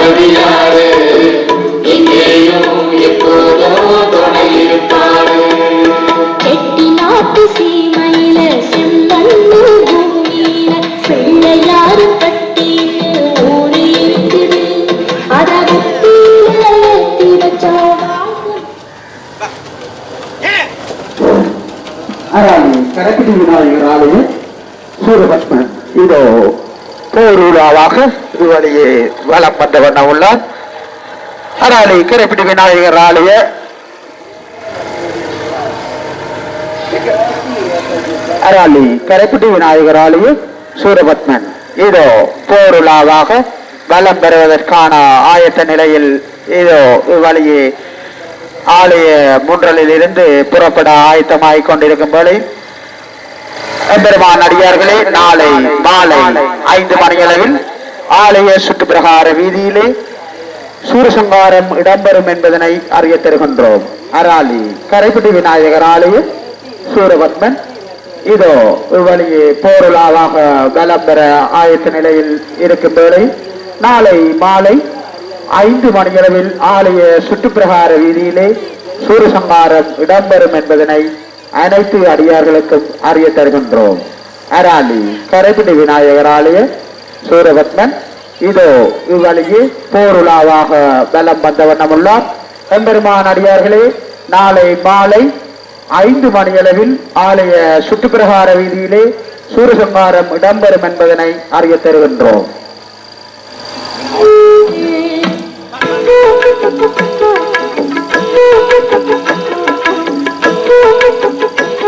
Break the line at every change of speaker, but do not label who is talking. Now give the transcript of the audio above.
துணையாரு இங்கேயும் எப்போதும் துணை இருப்பாரு
செட்டி நாட்டு சீமையில செம்மண்ணு பூமியில பிள்ளையாரு பட்டின்னு ஊரு இருக்குது அத புத்தியில ஏத்தி வச்சா
கரப்பிடி விநாயகர் ஆலயம் சூரபத்மன். இதோ போரூராவாக இதுவழியே வலம் வந்த வண்ணம் உள்ளார் அதனால் கரப்பிடி விநாயகர் ஆலய அராளி கரைப்பிட்டி விநாயகர் ஆலயம் சூரபத்மன். இதோ போருலாவாக வலம் பெறுவதற்கான ஆயத்த நிலையில் இதோ இவ்வழியே ஆலய முன்றலில் இருந்து புறப்பட ஆயத்தமாகிக் கொண்டிருக்கும் வேளை எம்பெருமான் அடியார்களே நாளை மாலை ஐந்து மணியளவில் ஆலய சுற்றுப்பிரகார வீதியிலே சூரசங்காரம் இடம்பெறும் என்பதனை அறிய தருகின்றோம். அராலி கரைப்பட்டி விநாயகர் ஆலயம் சூரபத்மன். இதோ இவ்வழியே போருளாவாக பலம் பெற ஆயத்த நிலையில் இருக்கும் வேளை நாளை மாலை ஐந்து மணியளவில் ஆலய சுற்றுப்பிரகார வீதியிலே சூரசங்காரம் இடம்பெறும் என்பதனை அனைத்து அடியார்களுக்கும் அறிய தருகின்றோம். அராலி கரைப்பிடி விநாயகர் ஆலய சூரபத்மன் இதோ இவ்வழியே போருலாவாக பலம் வந்த வண்ணமுள்ளார். எம்பெருமான் அடியார்களே நாளை மாலை ஐந்து மணியளவில் ஆலய சுற்றுப்பிரகார வீதியிலே சூரசங்காரம் இடம்பெறும் என்பதனை அறிய தருகின்றோம்.